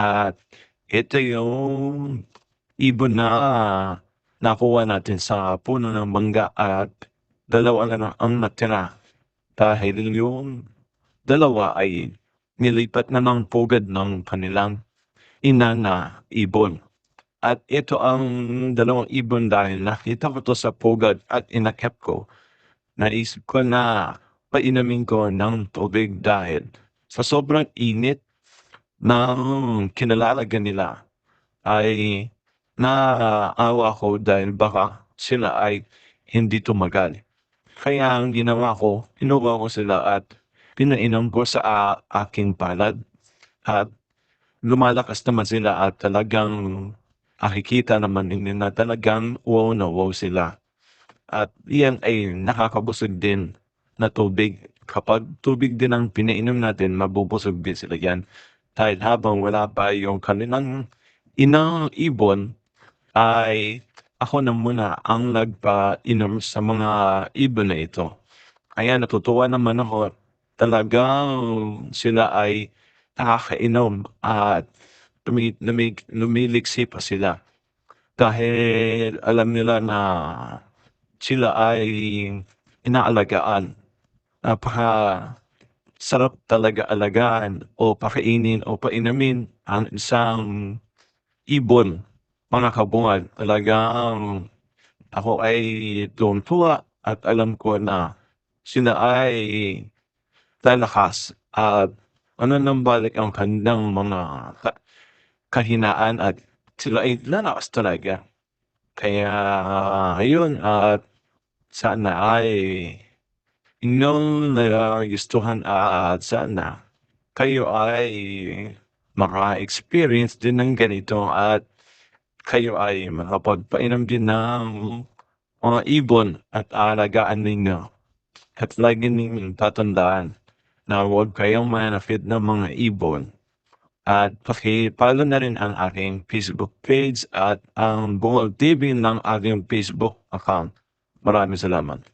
At ito yung ibon na nakuha natin sa puno ng mangga at dalawa na lang ang natira. Dahil yung dalawa ay nilipat na ng pugad ng kanilang ina na ibon. At ito ang dalawang ibon dahil nakita ko to sa pugad at inakep ko. Naisip ko na painumin ko ng tubig dahil sa sobrang init ng kinalalagan nila ay naawa ko dahil baka sila ay hindi tumagal. Kaya ang ginawa ko, inuwa ko sila at pinainom ko sa aking palad. At lumalakas naman sila at talagang nakikita naman ninyo na talagang wow na wow sila. At yan ay nakakabusog din na tubig. Kapag tubig din ang pinainom natin, mabubusog din sila yan. Dahil habang wala pa yung kanilang inang ibon, ay ako na muna ang nagpainom sa mga ibon na ito. Kaya natutuwa naman ako. Talagang sila ay nakakainom at lumi, lumi, lumiliksi pa sila. Dahil alam nila na sila ay inaalagaan. Napaka sarap talaga alagaan o pakainin o painumin ang isang ibon, mga kabungan. Talagang ako ay tuwa at alam ko na sila ay lalakas at ano nang balik ang kanilang mga ka- kahinaan at sila ay lalakas talaga. Kaya ayun at sana ay inyong nagustuhan at sana kayo ay maka-experience din ng ganito at kayo ay makapagpainom din ng mga ibon at alagaan ninyo. At lagi ninyong tatandaan na huwag kayong manafit ng mga ibon. At paki-follow na rin ang aking Facebook page at ang Bungol TV ng aking Facebook account. Maraming salamat.